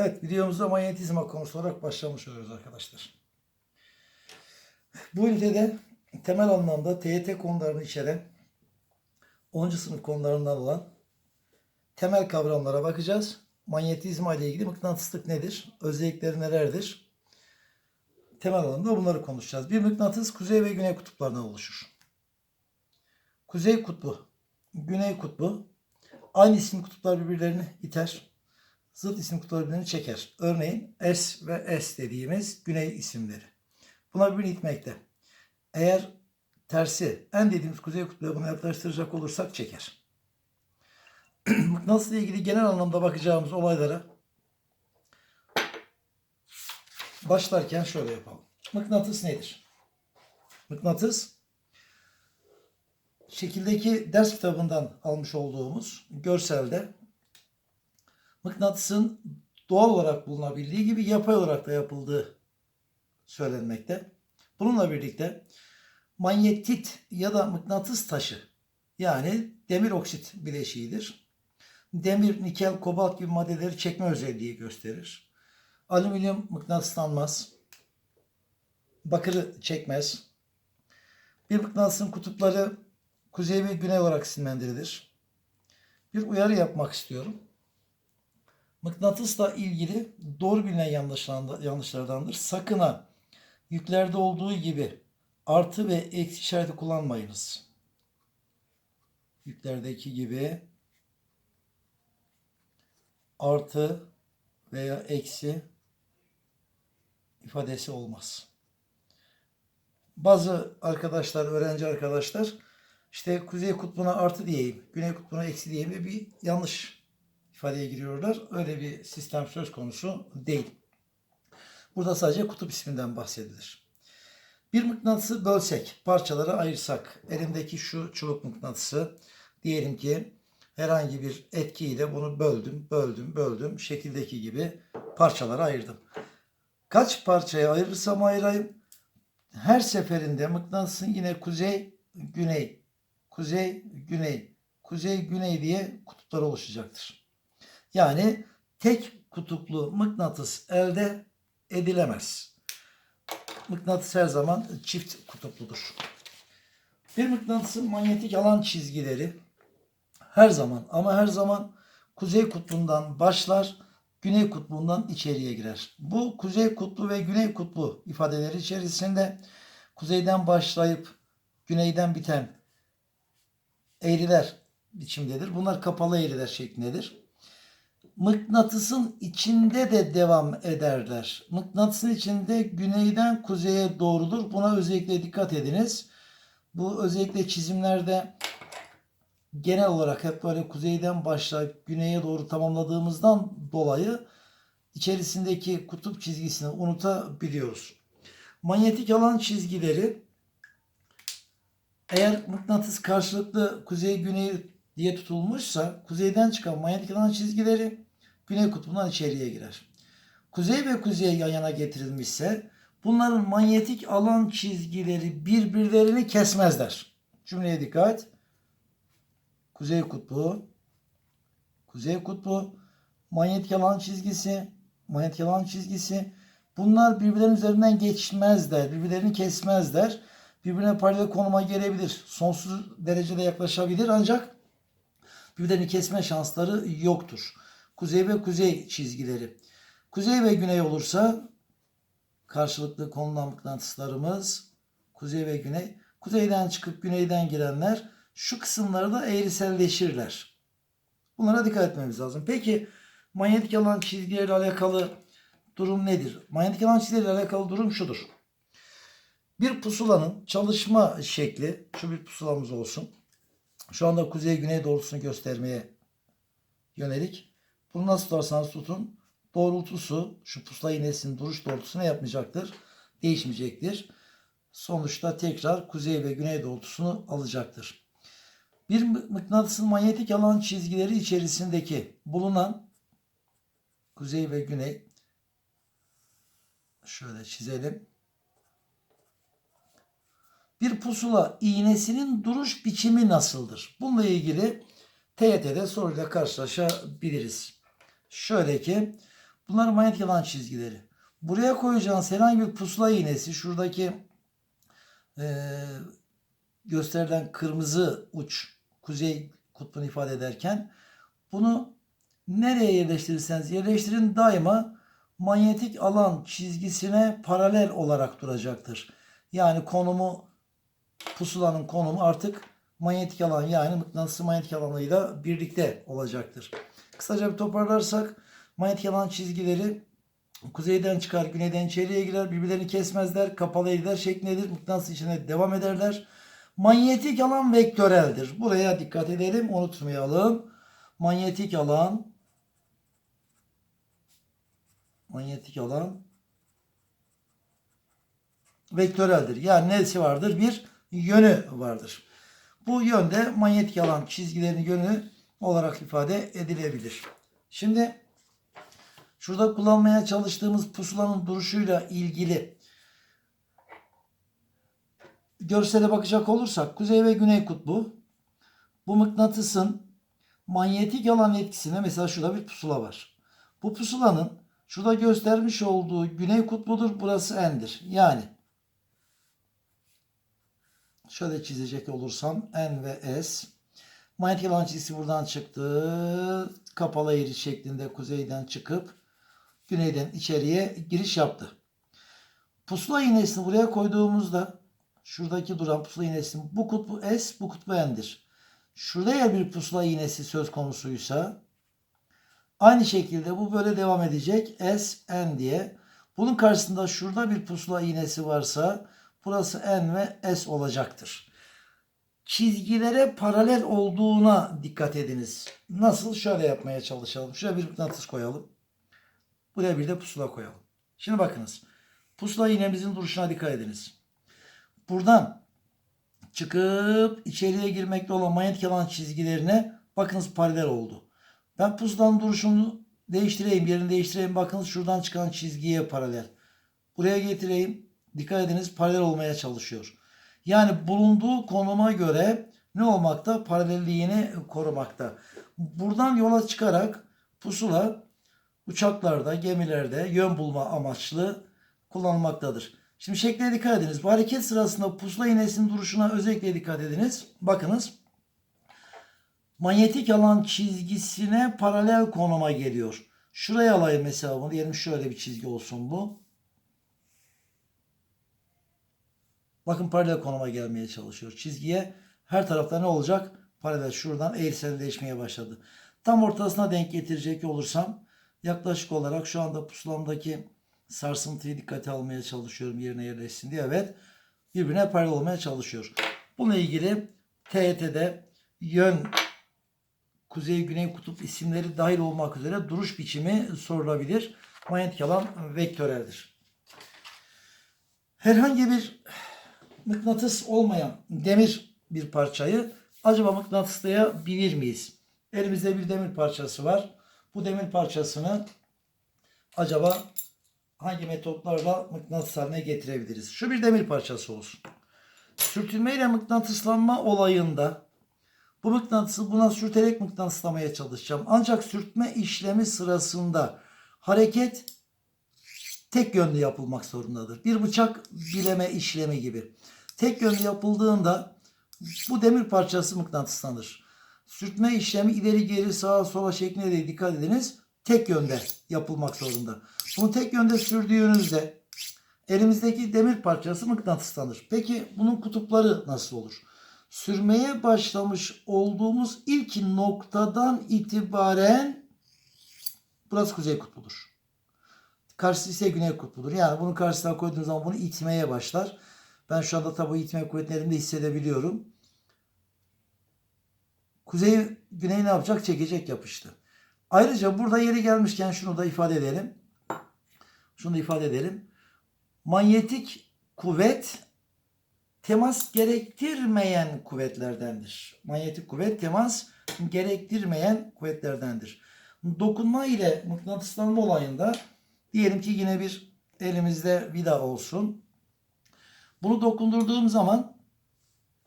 Evet videomuzda manyetizma konusu olarak başlamış oluyoruz arkadaşlar. Bu ünitede temel anlamda TYT konularını içeren 10. sınıf konularından olan temel kavramlara bakacağız. Manyetizma ile ilgili mıknatıslık nedir? Özellikleri nelerdir? Temel anlamda bunları konuşacağız. Bir mıknatıs kuzey ve güney kutuplarından oluşur. Kuzey kutbu, güney kutbu aynı isim kutuplar birbirlerini iter. Zıt isim kutuplar birbirini çeker. Örneğin S ve S dediğimiz güney isimleri. Buna birbirini itmekte. Eğer tersi en dediğimiz kuzey kutbuna bunu yaklaştıracak olursak çeker. Mıknatısla ilgili genel anlamda bakacağımız olaylara başlarken şöyle yapalım. Mıknatıs nedir? Mıknatıs şekildeki ders kitabından almış olduğumuz görselde mıknatısın doğal olarak bulunabildiği gibi yapay olarak da yapıldığı söylenmekte. Bununla birlikte manyetit ya da mıknatıs taşı yani demir oksit bileşiğidir. Demir, nikel, kobalt gibi maddeleri çekme özelliği gösterir. Alüminyum mıknatıslanmaz. Bakırı çekmez. Bir mıknatısın kutupları kuzey ve güney olarak isimlendirilir. Bir uyarı yapmak istiyorum. Mıknatısla ilgili doğru bilinen yanlışlardan- yanlışlardandır. Sakın ha yüklerde olduğu gibi artı ve eksi işareti kullanmayınız. Yüklerdeki gibi artı veya eksi ifadesi olmaz. Bazı arkadaşlar, öğrenci arkadaşlar işte kuzey kutbuna artı diyeyim, güney kutbuna eksi diyeyim bir yanlış ifadeye giriyorlar. Öyle bir sistem söz konusu değil. Burada sadece kutup isminden bahsedilir. Bir mıknatısı bölsek, parçalara ayırsak, elimdeki şu çubuk mıknatısı diyelim ki herhangi bir etkiyle bunu böldüm, böldüm, böldüm. Şekildeki gibi parçalara ayırdım. Kaç parçaya ayırırsam ayırayım her seferinde mıknatısın yine kuzey, güney, kuzey, güney, kuzey, güney diye kutuplar oluşacaktır. Yani tek kutuplu mıknatıs elde edilemez. Mıknatıs her zaman çift kutupludur. Bir mıknatısın manyetik alan çizgileri her zaman ama her zaman kuzey kutbundan başlar, güney kutbundan içeriye girer. Bu kuzey kutbu ve güney kutbu ifadeleri içerisinde kuzeyden başlayıp güneyden biten eğriler biçimdedir. Bunlar kapalı eğriler şeklindedir. Mıknatısın içinde de devam ederler. Mıknatısın içinde güneyden kuzeye doğrudur. Buna özellikle dikkat ediniz. Bu özellikle çizimlerde genel olarak hep böyle kuzeyden başlayıp güneye doğru tamamladığımızdan dolayı içerisindeki kutup çizgisini unutabiliyoruz. Manyetik alan çizgileri eğer mıknatıs karşılıklı kuzey güney diye tutulmuşsa kuzeyden çıkan manyetik alan çizgileri güney kutbundan içeriye girer. Kuzey ve kuzey yan yana getirilmişse bunların manyetik alan çizgileri birbirlerini kesmezler. Cümleye dikkat. Kuzey kutbu, kuzey kutbu, manyetik alan çizgisi, manyetik alan çizgisi. Bunlar birbirlerinin üzerinden geçmezler, birbirlerini kesmezler. Birbirine paralel konuma gelebilir. Sonsuz derecede yaklaşabilir ancak birbirlerini kesme şansları yoktur. Kuzey ve kuzey çizgileri. Kuzey ve güney olursa karşılıklı konulan mıknatıslarımız kuzey ve güney. Kuzeyden çıkıp güneyden girenler şu kısımları da eğriselleşirler. Bunlara dikkat etmemiz lazım. Peki manyetik alan çizgileriyle alakalı durum nedir? Manyetik alan çizgileriyle alakalı durum şudur. Bir pusulanın çalışma şekli, şu bir pusulamız olsun. Şu anda kuzey-güney doğrultusunu göstermeye yönelik. Bunu nasıl tutarsanız tutun. Doğrultusu, şu pusula iğnesinin duruş doğrultusu ne yapmayacaktır? Değişmeyecektir. Sonuçta tekrar kuzey ve güney doğrultusunu alacaktır. Bir mı- mıknatısın manyetik alan çizgileri içerisindeki bulunan kuzey ve güney şöyle çizelim. Bir pusula iğnesinin duruş biçimi nasıldır? Bununla ilgili TYT'de soruyla karşılaşabiliriz. Şöyle ki Bunlar manyetik alan çizgileri. Buraya koyacağınız herhangi bir pusula iğnesi şuradaki eee gösterilen kırmızı uç kuzey kutbunu ifade ederken bunu nereye yerleştirirseniz yerleştirin daima manyetik alan çizgisine paralel olarak duracaktır. Yani konumu pusulanın konumu artık manyetik alan yani mıknatıs manyetik alanıyla birlikte olacaktır. Kısaca bir toparlarsak manyetik alan çizgileri kuzeyden çıkar, güneyden içeriye girer, birbirlerini kesmezler, kapalı gider şeklindedir. Mıknatıs içine devam ederler. Manyetik alan vektöreldir. Buraya dikkat edelim, unutmayalım. Manyetik alan manyetik alan vektöreldir. Yani nesi vardır? Bir yönü vardır. Bu yönde manyetik alan çizgilerinin yönü olarak ifade edilebilir. Şimdi şurada kullanmaya çalıştığımız pusulanın duruşuyla ilgili görsele bakacak olursak kuzey ve güney kutbu bu mıknatısın manyetik alan etkisine mesela şurada bir pusula var. Bu pusulanın şurada göstermiş olduğu güney kutbudur. Burası endir. Yani şöyle çizecek olursam N ve S. Manyetik alan çizgisi buradan çıktı. Kapalı eğri şeklinde kuzeyden çıkıp güneyden içeriye giriş yaptı. Pusula iğnesini buraya koyduğumuzda şuradaki duran pusula iğnesinin bu kutbu S, bu kutbu N'dir. Şurada eğer bir pusula iğnesi söz konusuysa aynı şekilde bu böyle devam edecek. S, N diye. Bunun karşısında şurada bir pusula iğnesi varsa burası N ve S olacaktır. Çizgilere paralel olduğuna dikkat ediniz. Nasıl? Şöyle yapmaya çalışalım. Şuraya bir mıknatıs koyalım. Buraya bir de pusula koyalım. Şimdi bakınız. Pusula iğnemizin duruşuna dikkat ediniz. Buradan çıkıp içeriye girmekte olan manyetik alan çizgilerine bakınız paralel oldu. Ben pusulanın duruşunu değiştireyim, yerini değiştireyim. Bakınız şuradan çıkan çizgiye paralel. Buraya getireyim. Dikkat ediniz paralel olmaya çalışıyor. Yani bulunduğu konuma göre ne olmakta? Paralelliğini korumakta. Buradan yola çıkarak pusula uçaklarda, gemilerde yön bulma amaçlı kullanılmaktadır. Şimdi şekle dikkat ediniz. Bu hareket sırasında pusula iğnesinin duruşuna özellikle dikkat ediniz. Bakınız. Manyetik alan çizgisine paralel konuma geliyor. Şuraya alayım mesela bunu. Diyelim şöyle bir çizgi olsun bu. Bakın paralel konuma gelmeye çalışıyor. Çizgiye her tarafta ne olacak? Paralel şuradan eğriselleşmeye başladı. Tam ortasına denk getirecek olursam yaklaşık olarak şu anda pusulamdaki sarsıntıyı dikkate almaya çalışıyorum yerine yerleşsin diye. Evet birbirine paralel olmaya çalışıyor. Bununla ilgili TYT'de yön kuzey güney kutup isimleri dahil olmak üzere duruş biçimi sorulabilir. Manyetik alan vektöreldir. Herhangi bir mıknatıs olmayan demir bir parçayı acaba mıknatıslayabilir miyiz? Elimizde bir demir parçası var. Bu demir parçasını acaba hangi metotlarla mıknatıs haline getirebiliriz? Şu bir demir parçası olsun. Sürtünme ile mıknatıslanma olayında bu mıknatısı buna sürterek mıknatıslamaya çalışacağım. Ancak sürtme işlemi sırasında hareket tek yönlü yapılmak zorundadır. Bir bıçak bileme işlemi gibi. Tek yönlü yapıldığında bu demir parçası mıknatıslanır. Sürtme işlemi ileri geri sağa sola şeklinde de dikkat ediniz. Tek yönde yapılmak zorunda. Bunu tek yönde sürdüğünüzde elimizdeki demir parçası mıknatıslanır. Peki bunun kutupları nasıl olur? Sürmeye başlamış olduğumuz ilk noktadan itibaren burası kuzey kutbudur. Karşısı ise güney kutbudur. Yani bunun karşısına koyduğunuz zaman bunu itmeye başlar. Ben şu anda tabi itme kuvvetini elimde hissedebiliyorum. Kuzey güney ne yapacak? Çekecek yapıştı. Ayrıca burada yeri gelmişken şunu da ifade edelim. Şunu da ifade edelim. Manyetik kuvvet temas gerektirmeyen kuvvetlerdendir. Manyetik kuvvet temas gerektirmeyen kuvvetlerdendir. Dokunma ile mıknatıslanma olayında diyelim ki yine bir elimizde vida olsun. Bunu dokundurduğum zaman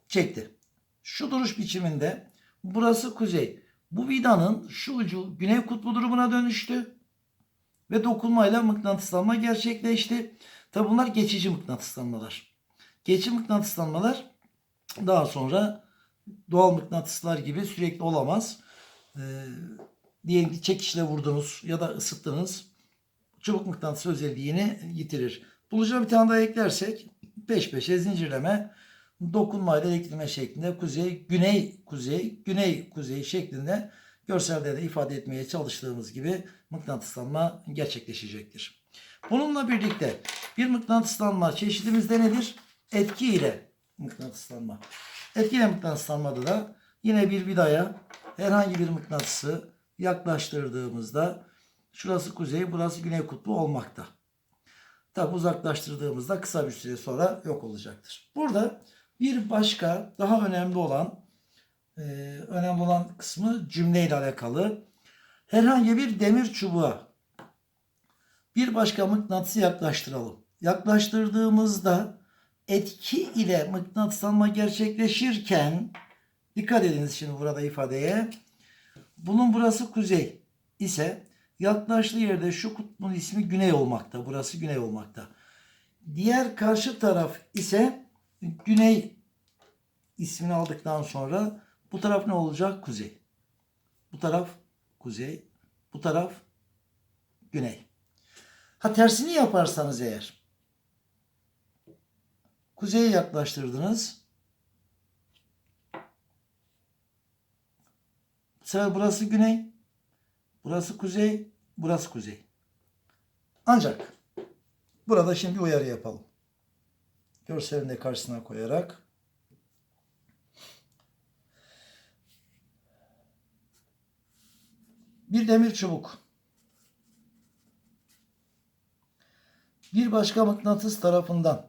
çekti. Şu duruş biçiminde burası kuzey. Bu vidanın şu ucu güney kutbu durumuna dönüştü. ve dokunmayla mıknatıslanma gerçekleşti. Tabi bunlar geçici mıknatıslanmalar. Geçici mıknatıslanmalar daha sonra doğal mıknatıslar gibi sürekli olamaz. Ee, diyelim ki çekişle vurdunuz ya da ısıttınız. Çubuk mıknatısı özelliğini yitirir. Bulucuya bir tane daha eklersek peş peşe zincirleme dokunmayla elektrime şeklinde kuzey, güney, kuzey, güney, kuzey şeklinde görselde de ifade etmeye çalıştığımız gibi mıknatıslanma gerçekleşecektir. Bununla birlikte bir mıknatıslanma çeşidimiz de nedir? Etki ile mıknatıslanma. Etki ile mıknatıslanmada da yine bir vidaya herhangi bir mıknatısı yaklaştırdığımızda şurası kuzey, burası güney kutbu olmakta. Tabi uzaklaştırdığımızda kısa bir süre sonra yok olacaktır. Burada bir başka daha önemli olan e, önemli olan kısmı cümleyle alakalı. Herhangi bir demir çubuğa bir başka mıknatısı yaklaştıralım. Yaklaştırdığımızda etki ile mıknatıslanma gerçekleşirken dikkat ediniz şimdi burada ifadeye. Bunun burası kuzey ise yaklaştığı yerde şu kutbun ismi güney olmakta. Burası güney olmakta. Diğer karşı taraf ise güney ismini aldıktan sonra bu taraf ne olacak? Kuzey. Bu taraf kuzey. Bu taraf güney. Ha tersini yaparsanız eğer kuzeye yaklaştırdınız. Bu sefer burası güney. Burası kuzey. Burası kuzey. Ancak burada şimdi uyarı yapalım. Görselini de karşısına koyarak bir demir çubuk bir başka mıknatıs tarafından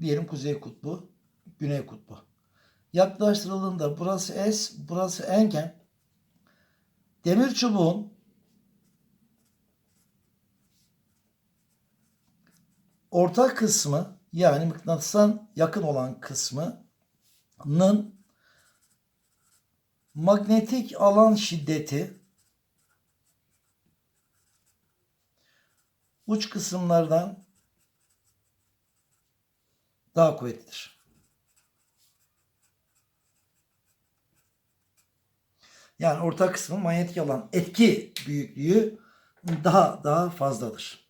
diyelim kuzey kutbu, güney kutbu yaklaştırıldığında burası S, burası N'ken demir çubuğun orta kısmı yani mıknatıstan yakın olan kısmının magnetik alan şiddeti uç kısımlardan daha kuvvetlidir. Yani orta kısmın manyetik alan etki büyüklüğü daha daha fazladır.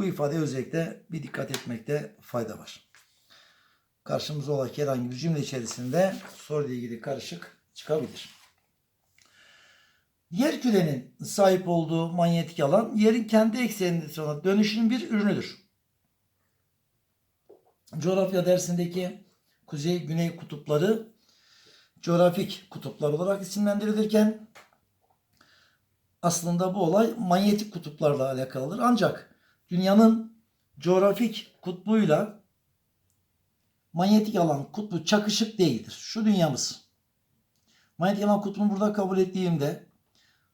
Bu ifadeye özellikle bir dikkat etmekte fayda var. Karşımıza olan herhangi bir cümle içerisinde soruyla ilgili karışık çıkabilir. Yer kürenin sahip olduğu manyetik alan yerin kendi ekseninde sonra dönüşünün bir ürünüdür. Coğrafya dersindeki kuzey-güney kutupları coğrafik kutuplar olarak isimlendirilirken aslında bu olay manyetik kutuplarla alakalıdır. Ancak dünyanın coğrafik kutbuyla manyetik alan kutbu çakışık değildir. Şu dünyamız. Manyetik alan kutbunu burada kabul ettiğimde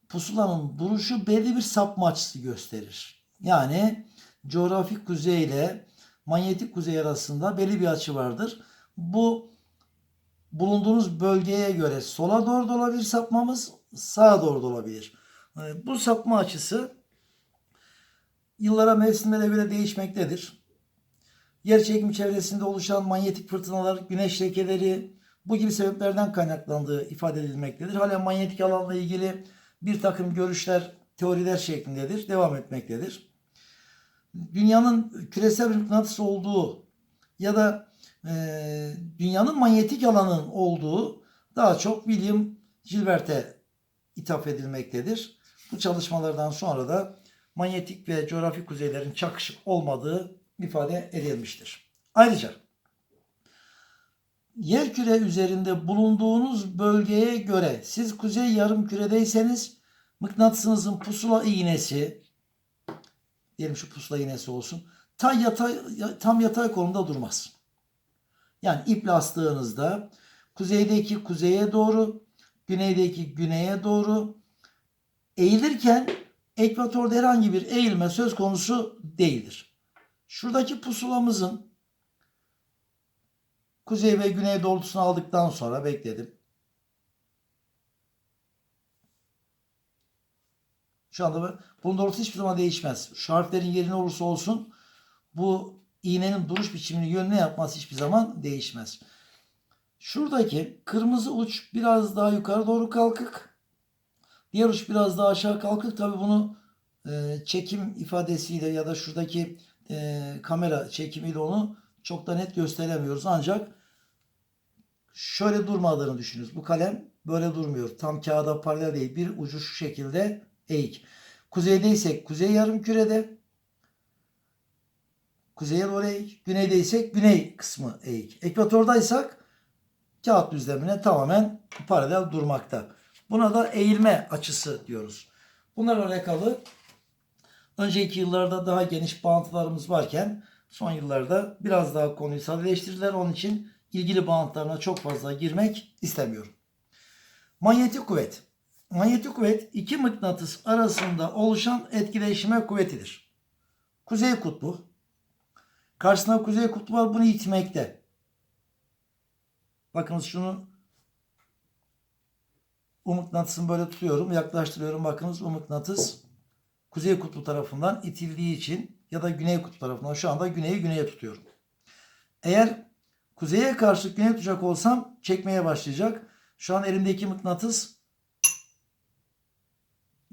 pusulanın duruşu belli bir sapma açısı gösterir. Yani coğrafik kuzey ile manyetik kuzey arasında belli bir açı vardır. Bu bulunduğunuz bölgeye göre sola doğru da olabilir sapmamız, sağa doğru da olabilir. Bu sapma açısı yıllara mevsimlere göre değişmektedir. Yer çekimi çevresinde oluşan manyetik fırtınalar, güneş lekeleri bu gibi sebeplerden kaynaklandığı ifade edilmektedir. Hala manyetik alanla ilgili bir takım görüşler, teoriler şeklindedir, devam etmektedir. Dünyanın küresel bir mıknatıs olduğu ya da e, dünyanın manyetik alanın olduğu daha çok William Gilbert'e ithaf edilmektedir. Bu çalışmalardan sonra da manyetik ve coğrafi kuzeylerin çakışık olmadığı ifade edilmiştir. Ayrıca yer küre üzerinde bulunduğunuz bölgeye göre siz kuzey yarım küredeyseniz mıknatısınızın pusula iğnesi diyelim şu pusula iğnesi olsun tam yatay, tam yatay konumda durmaz. Yani iple astığınızda kuzeydeki kuzeye doğru, güneydeki güneye doğru eğilirken ekvatorda herhangi bir eğilme söz konusu değildir. Şuradaki pusulamızın kuzey ve güney doğrultusunu aldıktan sonra bekledim. Şu anda bu- bunun doğrultusu hiçbir zaman değişmez. Şu harflerin yeri olursa olsun bu iğnenin duruş biçimini yönüne yapması hiçbir zaman değişmez. Şuradaki kırmızı uç biraz daha yukarı doğru kalkık. Diğer uç biraz daha aşağı kalkık. Tabi bunu e, çekim ifadesiyle ya da şuradaki e, kamera çekimiyle onu çok da net gösteremiyoruz. Ancak şöyle durmadığını düşünürüz. Bu kalem böyle durmuyor. Tam kağıda paralel değil. Bir ucu şu şekilde eğik. Kuzeydeysek kuzey yarım kürede. Kuzeye doğru eğik. Güneydeysek güney kısmı eğik. Ekvatordaysak kağıt düzlemine tamamen paralel durmakta. Buna da eğilme açısı diyoruz. Bunlarla alakalı önceki yıllarda daha geniş bağıntılarımız varken son yıllarda biraz daha konuyu sadeleştirdiler. Onun için ilgili bağıntılarına çok fazla girmek istemiyorum. Manyetik kuvvet. Manyetik kuvvet iki mıknatıs arasında oluşan etkileşime kuvvetidir. Kuzey kutbu. Karşısında kuzey kutbu var bunu itmekte. Bakınız şunu bu mıknatısını böyle tutuyorum. Yaklaştırıyorum. Bakınız bu mıknatıs kuzey kutbu tarafından itildiği için ya da güney kutbu tarafından şu anda güneyi güneye tutuyorum. Eğer kuzeye karşı güneye tutacak olsam çekmeye başlayacak. Şu an elimdeki mıknatıs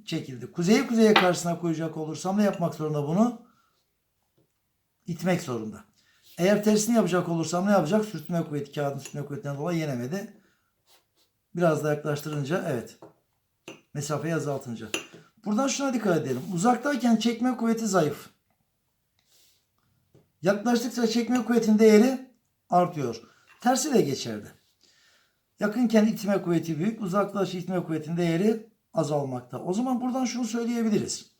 çekildi. Kuzeyi kuzeye karşısına koyacak olursam ne yapmak zorunda bunu? İtmek zorunda. Eğer tersini yapacak olursam ne yapacak? Sürtünme kuvveti kağıdın sürtünme kuvvetinden dolayı yenemedi. Biraz da yaklaştırınca evet. Mesafeyi azaltınca. Buradan şuna dikkat edelim. Uzaktayken çekme kuvveti zayıf. Yaklaştıkça çekme kuvvetinin değeri artıyor. Tersi de geçerli. Yakınken itme kuvveti büyük, uzaklaşınca itme kuvvetinin değeri azalmakta. O zaman buradan şunu söyleyebiliriz.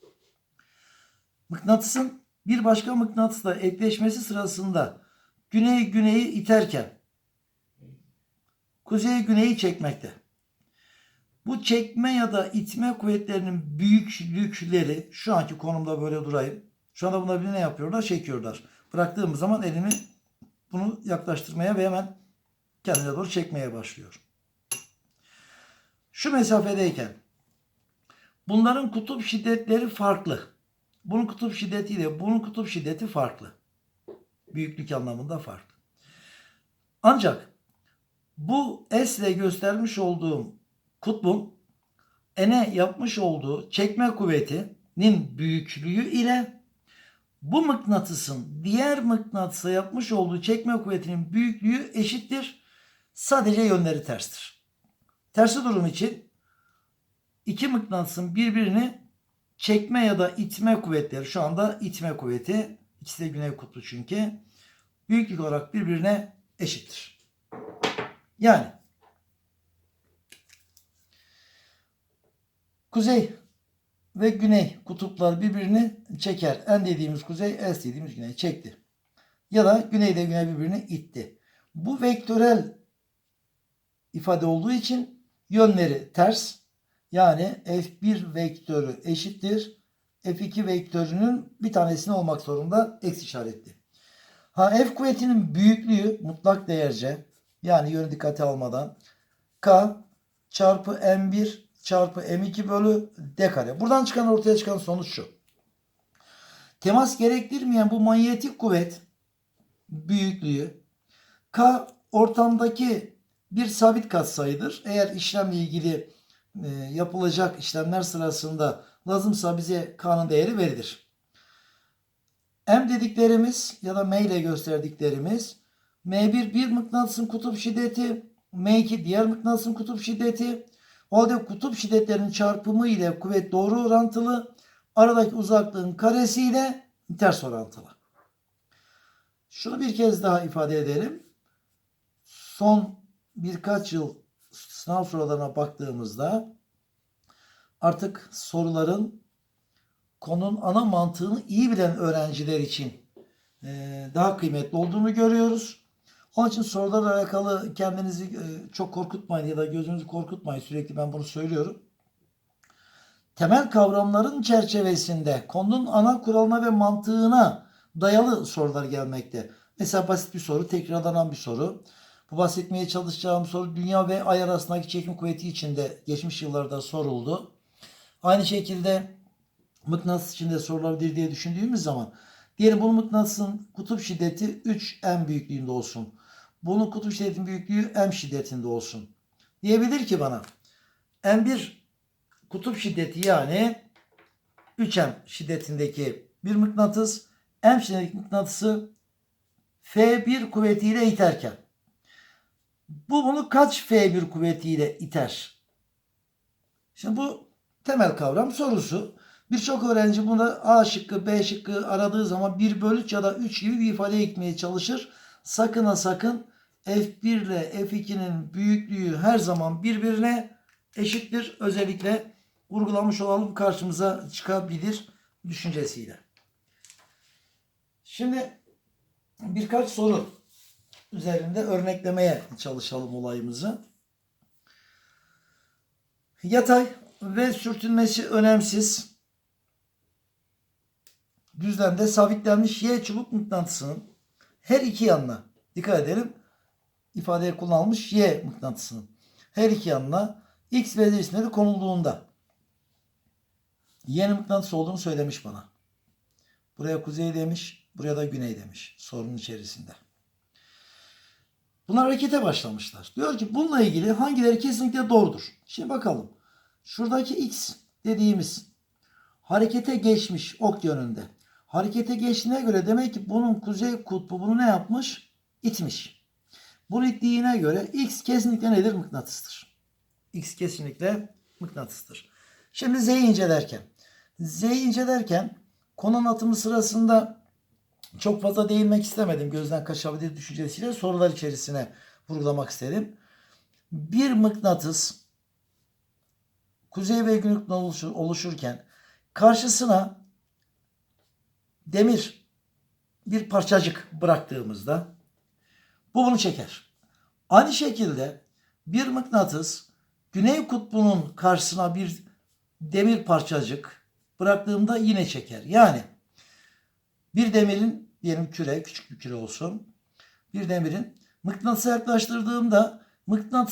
Mıknatısın bir başka mıknatısla etkileşmesi sırasında güney güneyi iterken kuzey güneyi çekmekte. Bu çekme ya da itme kuvvetlerinin büyüklükleri şu anki konumda böyle durayım. Şu anda bunlar bir ne yapıyorlar? Çekiyorlar. Bıraktığımız zaman elimi bunu yaklaştırmaya ve hemen kendine doğru çekmeye başlıyor. Şu mesafedeyken bunların kutup şiddetleri farklı. Bunun kutup şiddetiyle bunun kutup şiddeti farklı. Büyüklük anlamında farklı. Ancak bu S ile göstermiş olduğum kutbun ene yapmış olduğu çekme kuvvetinin büyüklüğü ile bu mıknatısın diğer mıknatısa yapmış olduğu çekme kuvvetinin büyüklüğü eşittir. Sadece yönleri terstir. Tersi durum için iki mıknatısın birbirini çekme ya da itme kuvvetleri şu anda itme kuvveti ikisi de güney kutbu çünkü büyüklük olarak birbirine eşittir. Yani kuzey ve güney kutuplar birbirini çeker. En dediğimiz kuzey, es dediğimiz güney çekti. Ya da güney de güney birbirini itti. Bu vektörel ifade olduğu için yönleri ters. Yani F1 vektörü eşittir. F2 vektörünün bir tanesini olmak zorunda eksi işaretli. Ha F kuvvetinin büyüklüğü mutlak değerce yani yönü dikkate almadan K çarpı M1 çarpı M2 bölü D kare. Buradan çıkan ortaya çıkan sonuç şu. Temas gerektirmeyen bu manyetik kuvvet büyüklüğü K ortamdaki bir sabit katsayıdır. Eğer işlemle ilgili e, yapılacak işlemler sırasında lazımsa bize K'nın değeri verilir. M dediklerimiz ya da M ile gösterdiklerimiz M1 bir mıknatısın kutup şiddeti, M2 diğer mıknatısın kutup şiddeti. O halde kutup şiddetlerinin çarpımı ile kuvvet doğru orantılı. Aradaki uzaklığın karesi ile ters orantılı. Şunu bir kez daha ifade edelim. Son birkaç yıl sınav sorularına baktığımızda artık soruların konunun ana mantığını iyi bilen öğrenciler için daha kıymetli olduğunu görüyoruz. Onun için sorularla alakalı kendinizi e, çok korkutmayın ya da gözünüzü korkutmayın. Sürekli ben bunu söylüyorum. Temel kavramların çerçevesinde konunun ana kuralına ve mantığına dayalı sorular gelmekte. Mesela basit bir soru, tekrarlanan bir soru. Bu bahsetmeye çalışacağım soru dünya ve ay arasındaki çekim kuvveti içinde geçmiş yıllarda soruldu. Aynı şekilde mıknatıs içinde sorulabilir diye düşündüğümüz zaman diyelim bu mıknatısın kutup şiddeti 3M büyüklüğünde olsun. Bunun kutup şiddetinin büyüklüğü M şiddetinde olsun. Diyebilir ki bana M1 kutup şiddeti yani 3M şiddetindeki bir mıknatıs M şiddetindeki mıknatısı F1 kuvvetiyle iterken bu bunu kaç F1 kuvvetiyle iter? Şimdi bu temel kavram sorusu. Birçok öğrenci buna A şıkkı, B şıkkı aradığı zaman 1 bölü 3 ya da 3 gibi bir ifadeye gitmeye çalışır. Sakın ha sakın F1 ile F2'nin büyüklüğü her zaman birbirine eşittir. Özellikle vurgulamış olalım karşımıza çıkabilir düşüncesiyle. Şimdi birkaç soru üzerinde örneklemeye çalışalım olayımızı. Yatay ve sürtünmesi önemsiz. Düzlemde sabitlenmiş Y çubuk mıknatısının her iki yanına dikkat edelim ifadeye kullanılmış Y mıknatısının her iki yanına X ve Y de konulduğunda Y'nin mıknatıs olduğunu söylemiş bana. Buraya kuzey demiş, buraya da güney demiş sorunun içerisinde. Bunlar harekete başlamışlar. Diyor ki bununla ilgili hangileri kesinlikle doğrudur? Şimdi bakalım. Şuradaki X dediğimiz harekete geçmiş ok yönünde. Harekete geçtiğine göre demek ki bunun kuzey kutbu bunu ne yapmış? İtmiş. Bunu ittiğine göre X kesinlikle nedir? Mıknatıstır. X kesinlikle mıknatıstır. Şimdi Z'yi incelerken. Z'yi incelerken konu anlatımı sırasında çok fazla değinmek istemedim. Gözden kaçabilir düşüncesiyle sorular içerisine vurgulamak istedim. Bir mıknatıs kuzey ve güney kutbuna oluşur, oluşurken karşısına demir bir parçacık bıraktığımızda bu bunu çeker. Aynı şekilde bir mıknatıs güney kutbunun karşısına bir demir parçacık bıraktığımda yine çeker. Yani bir demirin diyelim küre, küçük bir küre olsun. Bir demirin mıknatısa yaklaştırdığımda mıknatıs